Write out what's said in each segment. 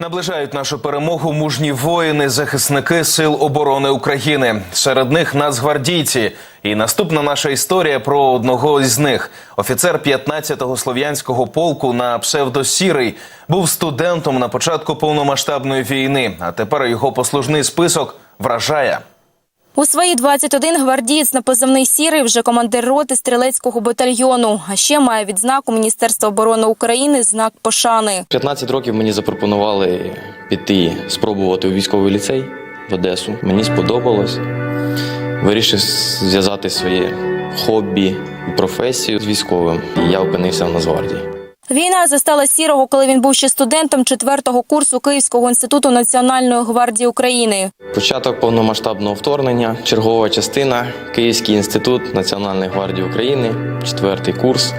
Наближають нашу перемогу мужні воїни, захисники сил оборони України. Серед них нацгвардійці. І наступна наша історія про одного із них. Офіцер 15-го слов'янського полку на псевдо Сірий був студентом на початку повномасштабної війни. А тепер його послужний список вражає. У свої 21 гвардієць на позивний «Сірий» вже командир роти стрілецького батальйону. А ще має відзнаку Міністерства оборони України знак пошани. 15 років мені запропонували піти спробувати у військовий ліцей в Одесу. Мені сподобалось. Вирішив зв'язати своє хобі і професію з військовим. І я опинився в Нацгвардії. Війна застала Сірого, коли він був ще студентом четвертого курсу Київського інституту Національної гвардії України. Початок повномасштабного вторгнення, чергова частина, Київський інститут Національної гвардії України, четвертий курс.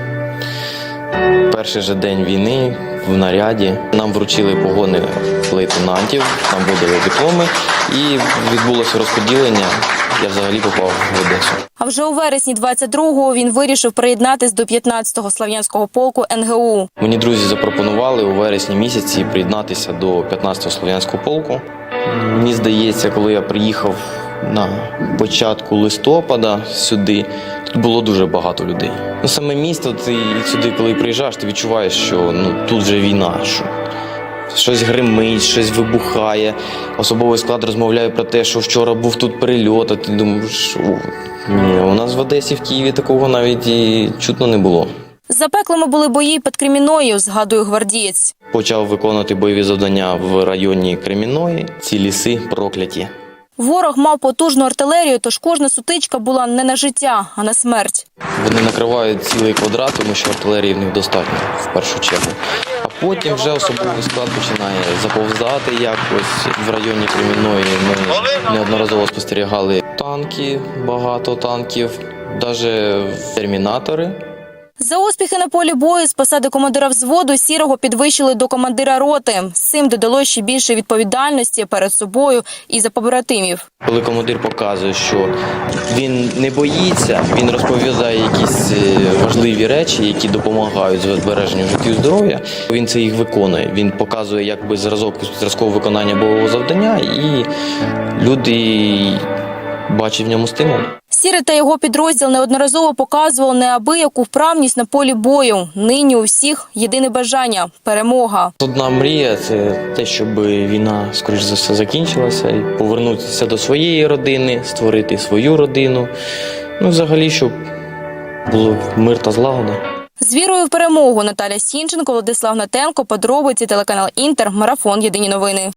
Перший же день війни в наряді нам вручили погони лейтенантів, нам видали дипломи і відбулося розподілення. Я взагалі попав в Одесу. А вже у вересні 22-го він вирішив приєднатись до 15-го слав'янського полку НГУ. Мені друзі запропонували у вересні місяці приєднатися до 15-го слов'янського полку. Мені здається, коли я приїхав на початку листопада сюди, тут було дуже багато людей. Ну саме місто, ти сюди, коли приїжджаєш, ти відчуваєш, що ну тут вже війна. Що Щось гримить, щось вибухає. Особовий склад розмовляє про те, що вчора був тут перельот, а ти думаєш, ні, у нас в Одесі, в Києві такого навіть і чутно не було. Запеклими були бої під Креміною, згадує гвардієць. Почав виконувати бойові завдання в районі Креміної. Ці ліси прокляті. Ворог мав потужну артилерію, тож кожна сутичка була не на життя, а на смерть. Вони накривають цілий квадрат, тому що артилерії в них достатньо в першу чергу. А потім вже особовий склад починає заповзати якось в районі Кремінної. Ми неодноразово спостерігали танки, багато танків, навіть термінатори. За успіхи на полі бою з посади командира взводу сірого підвищили до командира роти. З цим додало ще більше відповідальності перед собою і за побратимів. Коли командир показує, що він не боїться, він розповідає якісь е, важливі речі, які допомагають збереженню життю здоров'я. Він це їх виконує. Він показує якби зразок зразкового виконання бойового завдання, і люди бачать в ньому стимул. Сірий та його підрозділ неодноразово показували неабияку вправність на полі бою. Нині у всіх єдине бажання перемога. Одна мрія це те, щоб війна скоріш за все закінчилася, і повернутися до своєї родини, створити свою родину. Ну, взагалі, щоб було мир та злагода. З вірою в перемогу Наталя Сінченко, Владислав Натенко, подробиці телеканал Інтер, марафон Єдині новини.